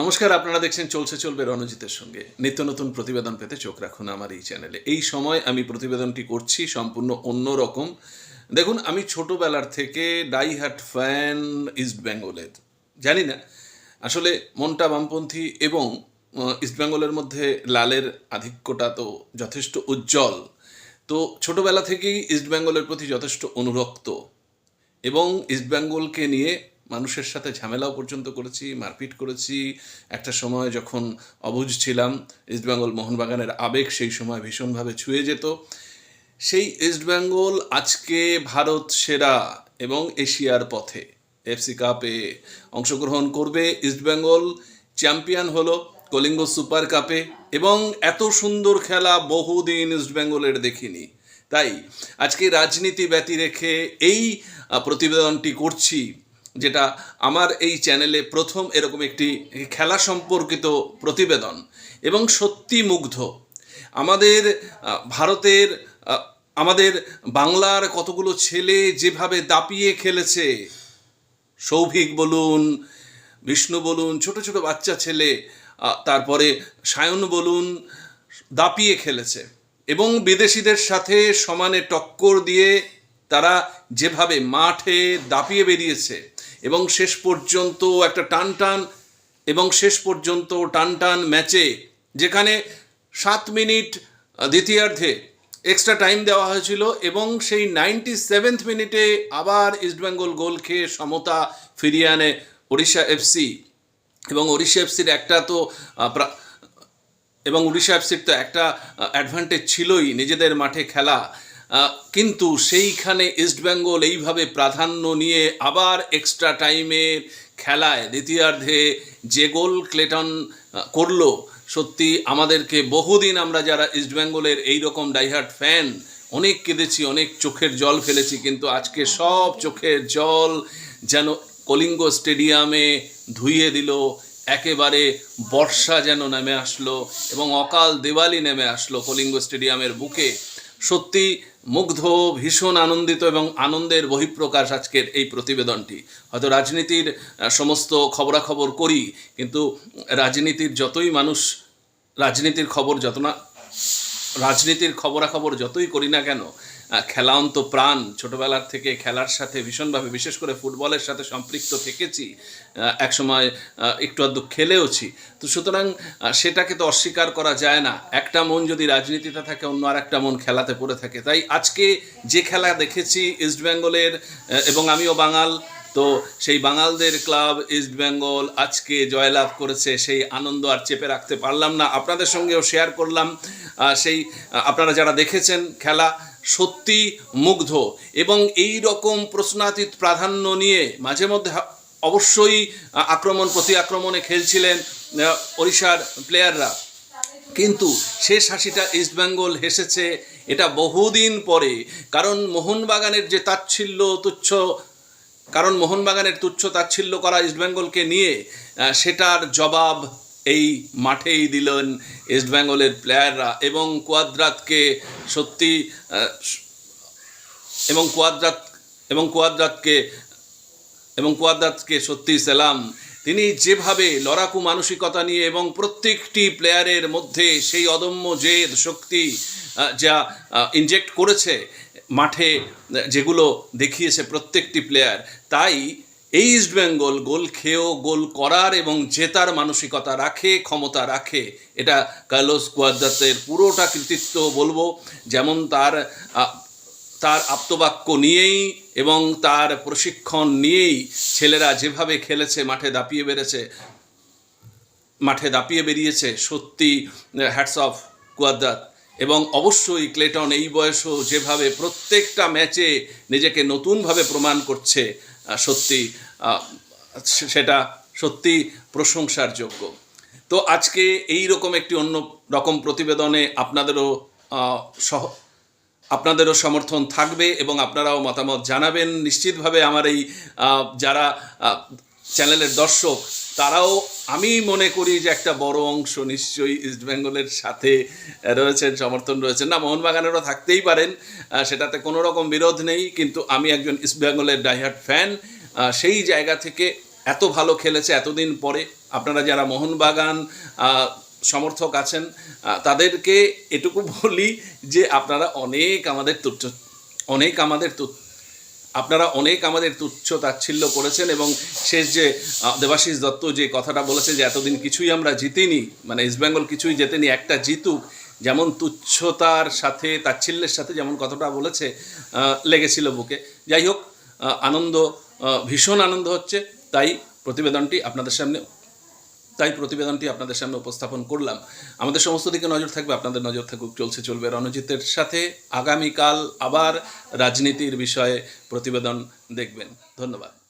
নমস্কার, আপনারা দেখছেন চলছে চলবে রণজিতের সঙ্গে। নিত্য নতুন প্রতিবেদন পেতে চোখ রাখুন আমার এই চ্যানেলে। এই সময় আমি প্রতিবেদনটি করছি সম্পূর্ণ অন্য রকম। দেখুন, আমি ছোটবেলার থেকে ডাই হার্ট ফ্যান ইস্ট বেঙ্গলের। জানি না, আসলে মনটা বামপন্থী এবং ইস্ট বেঙ্গলের মধ্যে লালের আধিক্যটা তো যথেষ্ট উজ্জ্বল। তো ছোটবেলা থেকেই ইস্ট বেঙ্গলের প্রতি যথেষ্ট অনুরক্ত এবং ইস্টবেঙ্গলকে নিয়ে মানুষের সাথে ঝামেলাও পর্যন্ত করেছি, মারপিট করেছি। একটা সময় যখন অবুঝ ছিলাম ইস্টবেঙ্গল মোহনবাগানের আবেগ সেই সময় ভীষণভাবে ছুঁয়ে যেত। সেই ইস্টবেঙ্গল আজকে ভারত সেরা এবং এশিয়ার পথে এফসি কাপে অংশগ্রহণ করবে। ইস্টবেঙ্গল চ্যাম্পিয়ন হলো কলিঙ্গ সুপার কাপে এবং এত সুন্দর খেলা বহুদিন ইস্টবেঙ্গলের দেখিনি। তাই আজকে রাজনীতি ব্যতি রেখে এই প্রতিবেদনটি করছি। যেটা আমার এই চ্যানেলে প্রথম এরকম একটি খেলা সম্পর্কিত প্রতিবেদন এবং সত্যি মুগ্ধ। আমাদের ভারতের আমাদের বাংলার কতগুলো ছেলে যেভাবে দাপিয়ে খেলেছে, সৌভিক বলুন, বিষ্ণু বলুন, ছোট ছোট বাচ্চা ছেলে তারপরে সায়ন বলুন, দাপিয়ে খেলেছে এবং বিদেশিদের সাথে সমানে টক্কর দিয়ে তারা যেভাবে মাঠে দাপিয়ে বেরিয়েছে এবং শেষ পর্যন্ত একটা টান টান এবং শেষ পর্যন্ত টান টান ম্যাচে যেখানে সাত মিনিট দ্বিতীয়ার্ধে এক্সট্রা টাইম দেওয়া হয়েছিল এবং সেই নাইনটি সেভেন্থ মিনিটে আবার ইস্টবেঙ্গল গোল খেয়ে সমতা ফিরিয়ে আনে ওড়িশা এফসি এবং ওড়িশা এফসির একটা তো এবং উড়িষ্যা এফসির তো একটা অ্যাডভান্টেজ ছিলই নিজেদের মাঠে খেলা। কিন্তু সেইখানে ইস্টবেঙ্গল এইভাবে প্রাধান্য নিয়ে আবার এক্সট্রা টাইমের খেলায় দ্বিতীয়ার্ধে যে গোল ক্লেটন করল, সত্যি আমাদেরকে বহুদিন আমরা যারা ইস্টবেঙ্গলের এইরকম ডাইহার্ট ফ্যান অনেক কেঁদেছি, অনেক চোখের জল ফেলেছি, কিন্তু আজকে সব চোখের জল যেন কলিঙ্গ স্টেডিয়ামে ধুইয়ে দিল, একেবারে বর্ষা যেন নেমে আসলো এবং অকাল দেওয়ালি নেমে আসলো কলিঙ্গ স্টেডিয়ামের বুকে। সত্যি মুগ্ধ, ভীষণ আনন্দিত এবং আনন্দের বহিঃপ্রকাশ আজকের এই প্রতিবেদনটি। হয়তো রাজনীতির সমস্ত খবরাখবর করি, কিন্তু রাজনীতির যতই মানুষ, রাজনীতির খবর যত না, রাজনীতির খবরাখবর যতই করি না কেন আহ, খেলা অন্ত প্রাণ ছোটবেলার থেকে খেলার সাথে ভীষণভাবে বিশেষ করে ফুটবলের সাথে সম্পৃক্ত থেকেছি একসময় একটু আধটু খেলেওছি। তো সুতরাং সেটাকে তো অস্বীকার করা যায় না। একটা মন যদি রাজনীতিতে থাকে অন্য আর একটা মন খেলাতে পড়ে থাকে। তাই আজকে যে খেলা দেখেছি ইস্টবেঙ্গলের এবং আমিও বাঙাল তো সেই বাঙালদের ক্লাব ইস্ট বেঙ্গল আজকে জয়লাভ করেছে সেই আনন্দ আর চেপে রাখতে পারলাম না। আপনাদের সঙ্গেও শেয়ার করলাম সেই আপনারা যারা দেখেছেন খেলা সত্যি মুগ্ধ এবং এই রকম প্রশ্নাতীত প্রাধান্য নিয়ে মাঝে মধ্যে অবশ্যই আক্রমণ প্রতি আক্রমণে খেলছিলেন ওড়িশার প্লেয়াররা। কিন্তু শেষ হাসিটা ইস্টবেঙ্গল হেসেছে এটা বহুদিন পরে। কারণ মোহনবাগানের যে তাচ্ছিল্য তুচ্ছ, কারণ মোহনবাগানের তুচ্ছ তাচ্ছিল্য করা ইস্টবেঙ্গলকে নিয়ে সেটার জবাব এই মাঠেই দিলেন ইস্টবেঙ্গলের প্লেয়াররা এবং কোয়াদ্রাতকে সত্যি এবং কোয়াদ্রাত এবং কোয়াদ্রাতকে এবং কোয়াদ্রাতকে সত্যি সালাম। তিনি যেভাবে লড়াকু মানসিকতা নিয়ে এবং প্রত্যেকটি প্লেয়ারের মধ্যে সেই অদম্য জেদ শক্তি যা ইনজেক্ট করেছে মাঠে যেগুলো দেখিয়েছে প্রত্যেকটি প্লেয়ার তাই এই ইস্টবেঙ্গল গোল খেয়েও গোল করার এবং জেতার মানসিকতা রাখে, ক্ষমতা রাখে, এটা কার্লোস কোয়াদ্রাতের পুরোটা কৃতিত্ব বলব। যেমন তার তার আপ্তবাক্য নিয়েই এবং তার প্রশিক্ষণ নিয়েই ছেলেরা যেভাবে খেলেছে, মাঠে দাপিয়ে বেড়েছে, মাঠে দাপিয়ে বেরিয়েছে, সত্যি হ্যাটস অফ কুয়াদ্দাত। এবং অবশ্যই ক্লেটন এই বয়সেও যেভাবে প্রত্যেকটা ম্যাচে নিজেকে নতুনভাবে প্রমাণ করছে সত্যি সেটা সত্যি প্রশংসার যোগ্য। তো আজকে এই রকম একটি অন্য রকম প্রতিবেদনে আপনাদেরও সহ, আপনাদেরও সমর্থন থাকবে এবং আপনারাও মতামত জানাবেন। নিশ্চিতভাবে আমার এই যারা চ্যানেলের দর্শক তারাও আমি মনে করি যে একটা বড় অংশ নিশ্চয়ই ইস্টবেঙ্গলের সাথে রয়েছেন, সমর্থন রয়েছেন। না, মোহনবাগানেরও থাকতেই পারেন সেটাতে কোনো রকম বিরোধ নেই, কিন্তু আমি একজন ইস্টবেঙ্গলের ডাইহার্ট ফ্যান সেই জায়গা থেকে এত ভালো খেলেছে এতদিন পরে। আপনারা যারা মোহনবাগান সমর্থক আছেন তাদেরকে এটুকু বলি যে আপনারা অনেক আমাদের তুচ্ছ, অনেক আমাদের তু- আপনারা অনেক আমাদের তুচ্ছ তাচ্ছিল্য করেছেন এবং শেষ যে দেবাশিস দত্ত যে কথাটা বলেছে যে, এতদিন কিছুই আমরা জিতিনি মানে ইস্টবেঙ্গল কিছুই জেতেনি, একটা জিতুক। যেমন তুচ্ছতার সাথে, তাচ্ছিল্যের সাথে যেমন কথাটা বলেছে লেগেছিল বুকে। যাই হোক আনন্দ ভীষণ আনন্দ হচ্ছে। তাই প্রতিবেদনটি আপনাদের সামনে তাই প্রতিবেদনটি আপনাদের সামনে উপস্থাপন করলাম। আমাদের সমস্ত দিকে নজর থাকবে, আপনাদের নজর থাকুক, চলছে, চলবে রণজিতের সাথে। আগামীকাল আবার রাজনীতির বিষয়ে প্রতিবেদন দেখবেন। ধন্যবাদ।